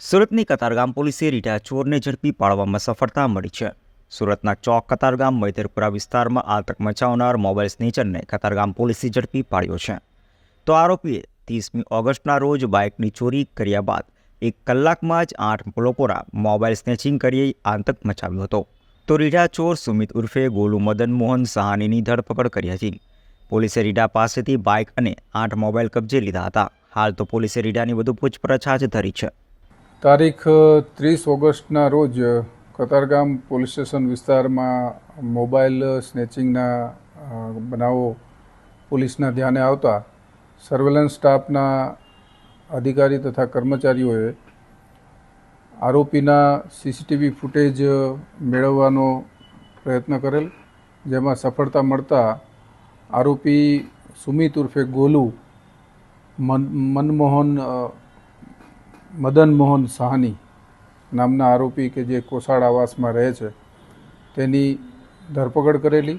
સુરતની કતારગામ પોલીસે રીઢા ચોરને ઝડપી પાડવામાં સફળતા મળી છે. સુરતના ચોક કતારગામ, મૈતરપુરા વિસ્તારમાં આતંક મચાવનાર મોબાઈલ સ્નેચરને કતારગામ પોલીસે ઝડપી પાડ્યો છે. તો આરોપીએ ત્રીસમી ઓગસ્ટના રોજ બાઇકની ચોરી કર્યા બાદ એક કલાકમાં જ આઠ લોકોના મોબાઈલ સ્નેચિંગ કરી આતંક મચાવ્યો હતો. તો રીઢા ચોર સુમિત ઉર્ફે ગોલુ મદન મોહન સહાનીની ધરપકડ કરી હતી. પોલીસે રીઢા પાસેથી બાઇક અને આઠ મોબાઈલ કબજે લીધા હતા. હાલ તો પોલીસે રીઢાની વધુ પૂછપરછ હાથ ધરી છે. તારીખ ત્રીસ ઓગસ્ટના રોજ કતારગામ પોલીસ સ્ટેશન વિસ્તારમાં મોબાઈલ સ્નેચિંગના બનાવો પોલીસના ધ્યાને આવતા સર્વેલન્સ સ્ટાફના અધિકારી તથા કર્મચારીઓએ આરોપીના સીસીટીવી ફૂટેજ મેળવવાનો પ્રયત્ન કરેલ, જેમાં સફળતા મળતા આરોપી સુમિત ઉર્ફે ગોલુ મન, મનમોહન મદન મોહન સાહની નામના આરોપી કે જે કોસાડ આવાસમાં રહે છે, તેની ધરપકડ કરેલી.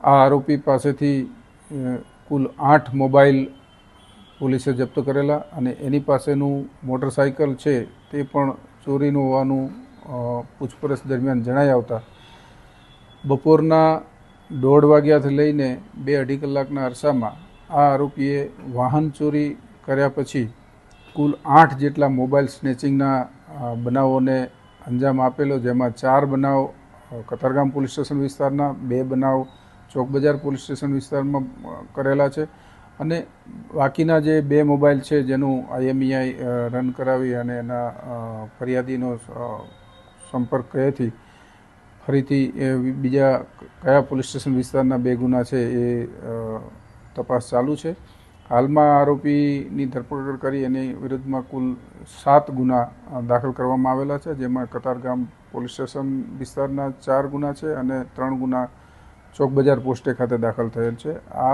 આ આરોપી પાસેથી કુલ આઠ મોબાઈલ પોલીસે જપ્ત કરેલા અને એની પાસેનું મોટરસાઇકલ છે તે પણ ચોરીનું હોવાનું પૂછપરછ દરમિયાન જણાઈ આવતા. બપોરના દોઢ વાગ્યાથી લઈને બે અઢી કલાકના અરસામાં આ આરોપીએ વાહન ચોરી કર્યા પછી કુલ આઠ જેટલા મોબાઈલ સ્નેચિંગના બનાવોને અંજામ આપેલો, જેમાં ચાર બનાવ કતારગામ પોલીસ સ્ટેશન વિસ્તારના, બે બનાવ ચોકબજાર પોલીસ સ્ટેશન વિસ્તારમાં કરેલા છે. અને બાકીના જે બે મોબાઈલ છે, જેનું આઈએમઈઆઈ રન કરાવી અને એના ફરિયાદીનો સંપર્ક કરેથી ફરીથી એ બીજા કયા પોલીસ સ્ટેશન વિસ્તારના બે ગુના છે એ તપાસ ચાલુ છે. હાલમાં આરોપીની ધરપકડ કરી એની વિરુદ્ધમાં કુલ સાત ગુના દાખલ કરવામાં આવેલા છે, જેમાં કતારગામ પોલીસ સ્ટેશન વિસ્તારના ચાર ગુના છે અને ત્રણ ગુના ચોક બજાર પોસ્ટે ખાતે દાખલ થયેલ છે. આ